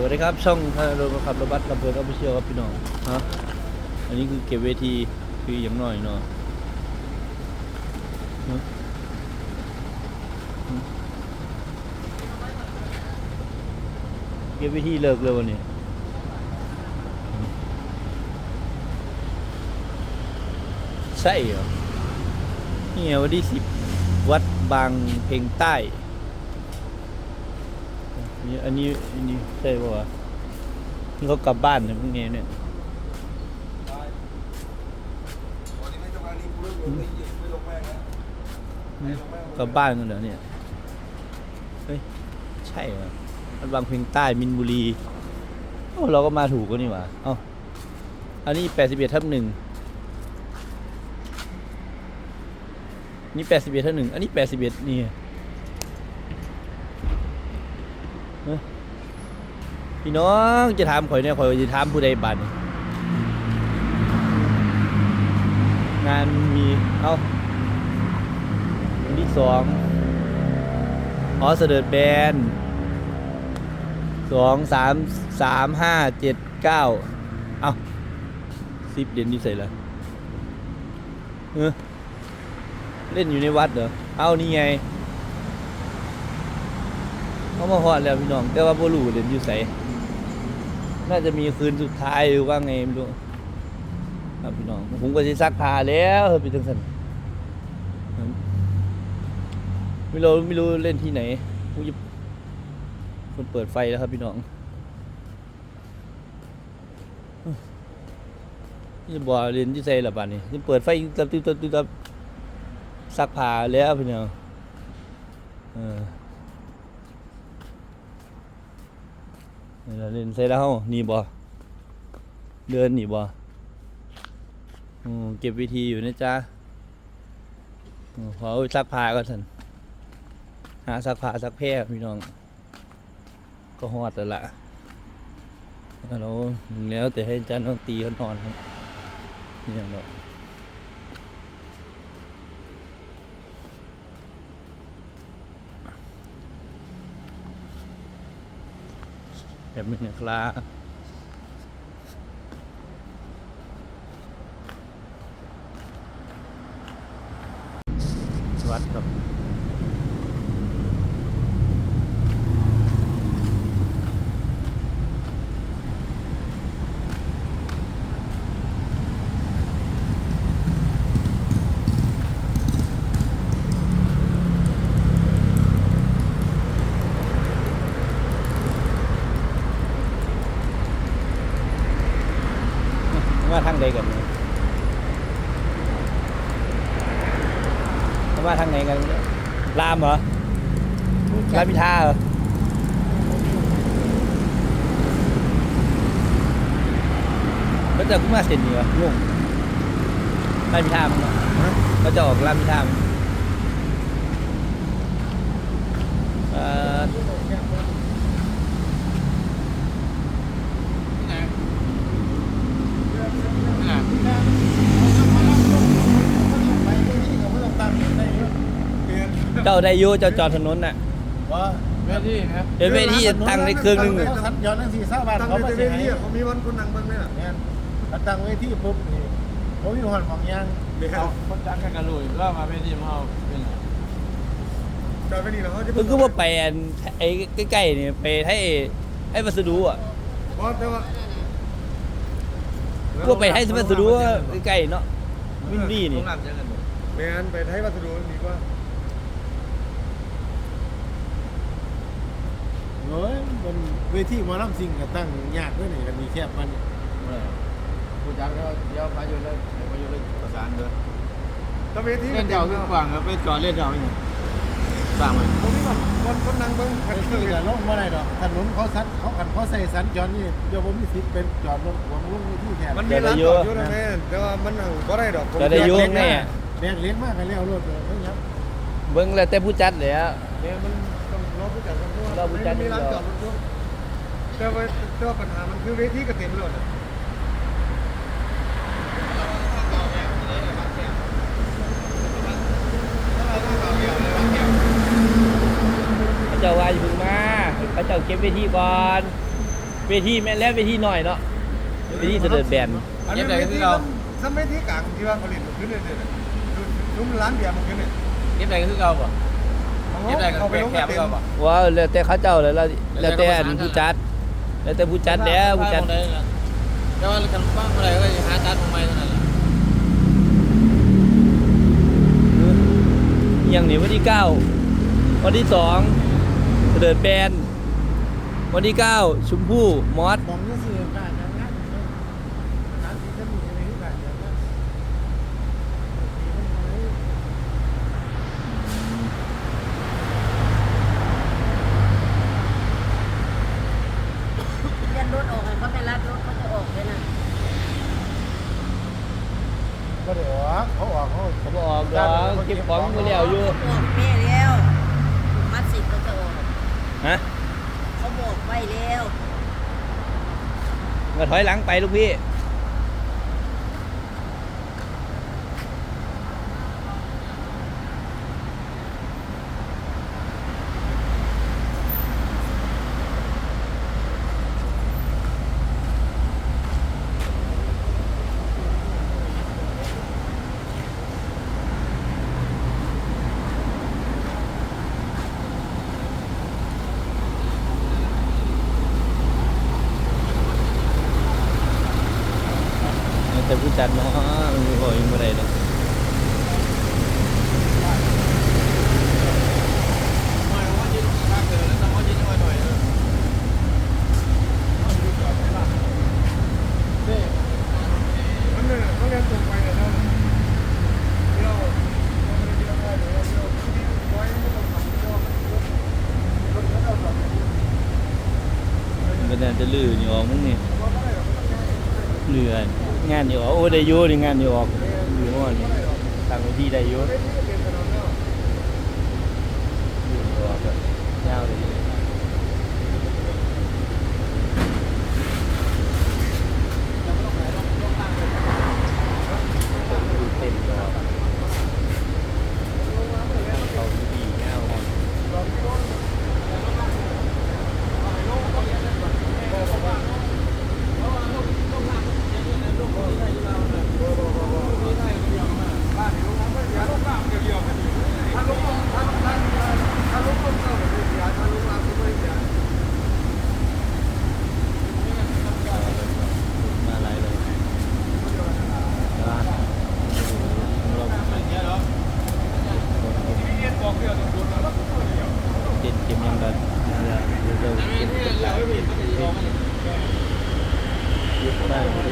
สวัสดีครับ ช่องพาโรมาขับรถบัสลำเพลินออฟฟิเชียลครับพี่น้องฮะอันนี้คือเก็บเวทีคืออย่างน้อยเนาะเก็บเวทีเลิกเลยวันนี้ใช่เหรอนี่ไงวันที่สิบวัดบางเพลงใต้ นี่อันนี้อันนี้ใช่ป่าวะนี่เขากลับบ้านเนี่ยพวกนี้เนี่ยวันนี้ไม่ต้องมานี่กูเริ่มลงไม่เยอะไม่ลงแม่งแล้วไม่ลงแม่งกลับบ้านกันเหรอเนี่ย เฮ้ย ใช่เหรอมันบางเพลงใต้มินบุรีโอ้เราก็มาถูกก็นี่หว่าเอ้าอันนี้แปดสิบเอ็ดทับหนึ่งนี่แปดสิบเอ็ดทับหนึ่งอันนี้แปดสิบเอ็ดนี่เอ้ย พี่น้องจะถามข่อยเนี่ยข่อยจะถามผู้ใดบัตงานมีเอ้าวันที่สองอ๋อเสด็จแบนสองสามสามห้าเจ็ดเก้าเอ้าสิบเด่นนี่ใส่ละเออเล่นอยู่ในวัดเหรอ เอ้านี่ไงเขามาหอดแล้วพี่น้อง แต่ว่าบ่รู้เล่นอยู่ใส่ น่าจะมีคืนสุดท้ายหรือว่าไงไม่รู้ครับพี่น้องผมก็จะซักผ้าแล้วเฮ้ยพี่ทั้งสันไม่รู้ไม่รู้เล่นที่ไหนกูจะคนเปิดไฟแล้วครับพี่น้องจะบอกเล่นที่ใส่ละบาดนี่จะเปิดไฟตับตับตับตับซักผ้าแล้วพี่น้องเออนี่ล่ะ เล่นใส่แล้วนี่บ่เดินนี่บ่อืมเก็บวิธีอยู่นะจ๊ะขอซักผ้าก่อนสันหาซักผ้าซักแพร่พี่น้อง ก็ฮอดแล้วล่ะแล้วแล้วแต่ให้จารย์ต้องตีขานอนครับนี่อย่างเนาะ แบบนี้นะครับ ว่าทางใดกันเนี่ยว่าทางไหนกันเนี่ยรามเหรอรามพิธาเหรอก็จะขึ้นมาเส้นนี้วะงงรามพิธามั้งเนาะเขาจะออกรามพิธามั้งเอ่อ เจ้าได้อยูเจ้าจอดถนนน่ะ ว่าเวทีครับเป็นเวทีตั้งในเครื่องนึงเขาสัญจรทั้งสี่เศร้าบาทตั้งเขาในไม่เวใช่ทีเขามีวันคนนั่งเบ้างไหมล่ะ เนี่ยเขาตั้งเวทีปุ๊บนี่เขาอยู่หันของยางเดี๋ยวเอาคนจังกันกันลุยว่ามาเป็นทีมเฮาเป็นไรจอดไปนี่เหรอเขาจะมึงก็ว่าไปอันไอ้ใกล้ๆนี่ไปให้ไอ้วัสดุอะเพราะแต่ว่าก็ไปให้วัสดุใกล้ๆเนาะวินดี้นี่ต้องรับเจอกันหมดไม่งั้นไปให้วัสดุดีกว่า โอ้ยมันเวทีหมอลำซิงก็ตั้งยากด้วยนี่ก็มีแคบมันผู้จังก็เดี๋ยวพายุเลยพายุเลยประสานเลยถ้าเวทีเล่นเดียวคือฟังครับไปจอดเล่นเดียวนี่ฟังไหมเขามีวันคนนั่งเบ้างเวทีก็ลงมาได้ดอกถนนเขาสันเขาขันเขาใส่สัญจรนี่เดี๋ยวผมมีสิทธิ์เป็นจอดรถหวงลงเวทีแทนมันมีร้านจอดอยู่นะแม่แต่ว่ามันนั่งก็ได้ดอกจะได้อยุ่งแน่แบกเลี้ยงมากกันแล้วรถเลยไม่ยับเบิ่งแล้วแต่ผู้จัดแหละเนี่ยมัน ต้องรอผู้จัดกันเพราะว่าเราผู้จัด ไม่มีร้านจอดรถอยู่แต่ว่าแต่ว่าปัญหามันคือเวทีก็เต็มเลยพระเจ้าว่าอย่าเพึ่งมาพระเจ้าเก็บเวทีก่อนเวทีแม่นแล้วเวทีหน่อยเนาะเวทีเสด็จแบนอันนี้ไม่ที่สมัยที่กลางที่ว่าเขาเล่นขึ้นเลยเนี่ยซุ้มร้านเบียร์มันขึ้นเนี่ย เก็บได้ก็คือเก่าป่ะ เก็บได้ก็เขาไปเป็นลงแคกับบเต็เก่ามป่ะว้าวแล้วแต่เขาเจ้าแล้วล่ะแล้วแต่อันผู้จัด แล้วแต่ผู้จัดแล้วผู้จัดแต่ว่ากันบ้างอะไรก็หาจัดของใหม่เท่านั้นแหละอย่างนี้วันที่เก้าวันที่สองเสด็จแบนวันที่เก้าชมพู่มอสมองนี่สิการงานงานร้านที่จะมีอะไรที่การงานงาน เรียนรถออกให้เขาไปรับรถเขาจะออกเลยนะ ก็ เดี๋ยวเขาออกเขาเขาบอกออกเก็บของมาแล้วอยู่ออกแม่แล้วมัดสิบเขาจะออกฮะเขาบอกไว้แล้วมาถอยหลังไปลูกพี่ แต่ผู้จัดเนาะมันบอกยังไม่ได้เนาะ ได้ยู่ในงานอยู่ออกอยู่ม่วนทางที่ได้อยู่อยู่ออกยาเต็มเลย trên kim nhân lên rồi trên tất cả dưới có đây một